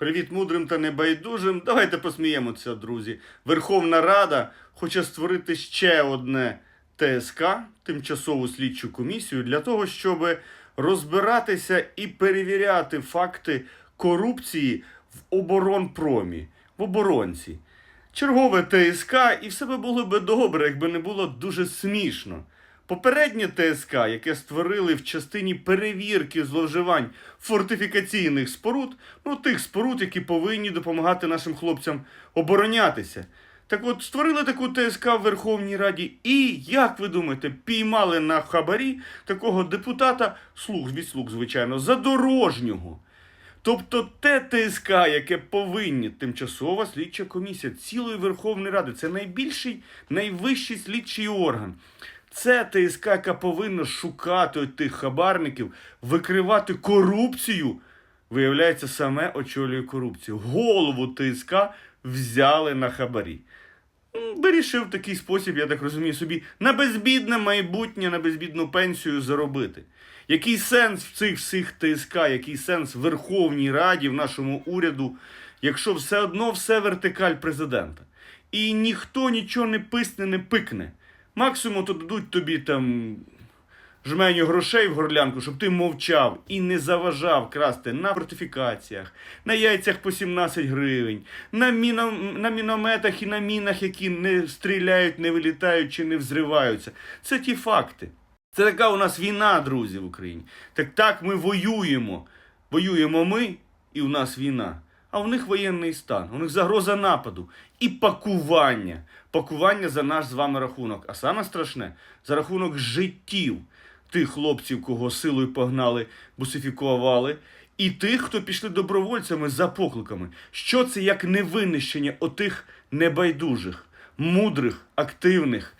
Привіт мудрим та небайдужим. Давайте посміємося, друзі. Верховна Рада хоче створити ще одне ТСК, тимчасову слідчу комісію, для того, щоб розбиратися і перевіряти факти корупції в оборонпромі, в оборонці. Чергове ТСК, і все би було би добре, якби не було дуже смішно. Попереднє ТСК, яке створили в частині перевірки зловживань фортифікаційних споруд, ну тих споруд, які повинні допомагати нашим хлопцям оборонятися. Так от створили таку ТСК в Верховній Раді, і, як ви думаєте, піймали на хабарі такого депутата, слуг від слуг, звичайно, задорожнього. Тобто те ТСК, яке повинні тимчасова слідча комісія цілої Верховної Ради, це найбільший, найвищий слідчий орган. Це ТСК, яка повинна шукати тих хабарників, викривати корупцію. Виявляється, саме очолює корупцію. Голову ТСК взяли на хабарі. Вирішив в такий спосіб, я так розумію, собі на безбідне майбутнє, на безбідну пенсію заробити. Який сенс в цих всіх ТСК, який сенс в Верховній Раді, в нашому уряду, якщо все одно все вертикаль президента. І ніхто нічого не писне, не пикне. Максимум то дадуть тобі там жменю грошей в горлянку, щоб ти мовчав і не заважав красти на фортифікаціях, на яйцях по 17 гривень, на, міно, на мінометах і на мінах, які не стріляють, не вилітають чи не взриваються. Це ті факти. Це така у нас війна, друзі, в Україні. Так так ми воюємо. Воюємо ми, і у нас війна. А у них воєнний стан, у них загроза нападу і пакування. Пакування за наш з вами рахунок. А саме страшне за рахунок життів тих хлопців, кого силою погнали, бусифікували, і тих, хто пішли добровольцями за покликами. Що це як невинищення отих небайдужих, мудрих, активних,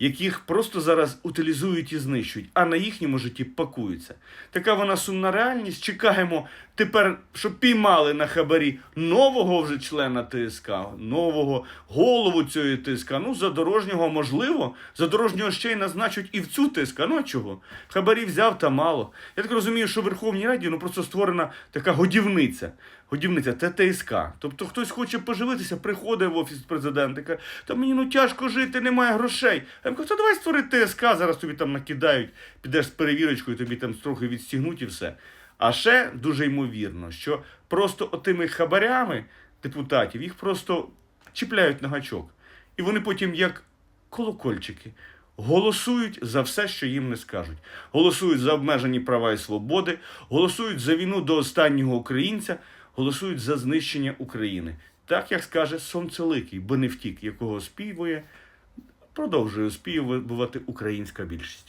яких просто зараз утилізують і знищують, а на їхньому житті пакуються. Така вона сумна реальність. Чекаємо тепер, щоб піймали на хабарі нового вже члена ТСК, нового голову цієї ТСК. Ну, задорожнього можливо. Задорожнього ще й назначать і в цю ТСК. Ну а чого? Хабарі взяв та мало. Я так розумію, що в Верховній Раді ну просто створена така годівниця. Годівниця це ТСК. Тобто хтось хоче поживитися, приходить в офіс президента, каже, та мені ну тяжко жити, немає грошей. А я кажу, давай створи ТСК, зараз тобі там накидають, підеш з перевірочкою, тобі там трохи відстігнуть і все. А ще дуже ймовірно, що просто отими хабарями депутатів їх просто чіпляють на гачок. І вони потім, як колокольчики, голосують за все, що їм не скажуть. Голосують за обмежені права і свободи, голосують за війну до останнього українця, голосують за знищення України. Так як скаже Сонцеликий, бо не втік, якого співує, продовжує співувати українська більшість.